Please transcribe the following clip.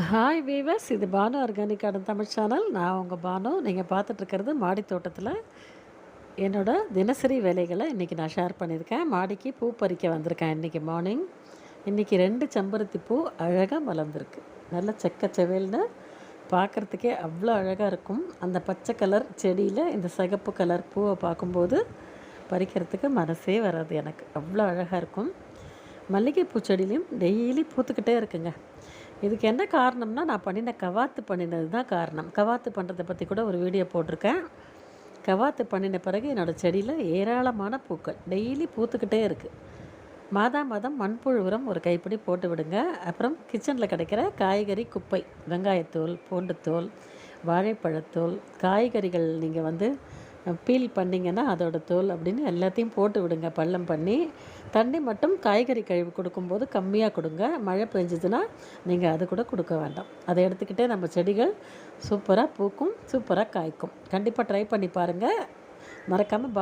Hi viewers இது Banu ஆர்கானிக்கான Tamil channel நான் உங்கள் பானு. நீங்கள் பார்த்துட்ருக்கிறது மாடி தோட்டத்தில். என்னோட தினசரி வேலைகளை இன்றைக்கி நான் ஷேர் பண்ணியிருக்கேன். மாடிக்கு பூ பறிக்க வந்திருக்கேன் இன்றைக்கி மார்னிங் இன்றைக்கி ரெண்டு செம்பருத்தி பூ அழகாக மலர்ந்துருக்கு நல்ல செக்க செவேல்னு பார்க்குறதுக்கே அவ்வளோ அழகாக இருக்கும். அந்த பச்சை கலர் செடியில் இந்த சிகப்பு கலர் பூவை பார்க்கும்போது பறிக்கிறதுக்கு மனசே வராது எனக்கு. அவ்வளோ அழகாக இருக்கும். மல்லிகைப்பூ செடியிலையும் டெய்லி பூத்துக்கிட்டே இருக்குங்க. இதுக்கு என்ன காரணம்னா நான் பண்ணின கவாத்து பண்ணினது தான் காரணம். கவாத்து பண்ணுறதை பற்றி கூட ஒரு வீடியோ போட்டிருக்கேன். கவாத்து பண்ணின பிறகு என்னோடய செடியில் ஏராளமான பூக்கள். டெய்லி பூத்துக்கிட்டே இருக்குது மாதா மாதம் மண்புழு உரம் ஒரு கைப்பிடி போட்டு விடுங்க. அப்புறம் கிச்சனில் கிடைக்கிற காய்கறி குப்பை வெங்காயத்தூள் பூண்டுத்தூள் வாழைப்பழத்தூள் காய்கறிகள் நீங்கள் வந்து பீல் பண்ணிங்கன்னா அதோட தோல் அப்படின்னு எல்லாத்தையும் போட்டு விடுங்க. பள்ளம் பண்ணி தண்ணி மட்டும் காய்கறி கழுவி கொடுக்கும்போது கம்மியாக கொடுங்க. மழை பெஞ்சதுன்னா நீங்கள் அது கூட கொடுக்க வேண்டாம். அதை எடுத்துக்கிட்டே நம்ம செடிகள் சூப்பராக பூக்கும் சூப்பராக காய்க்கும். கண்டிப்பாக ட்ரை பண்ணி பாருங்கள் மறக்காமல் பா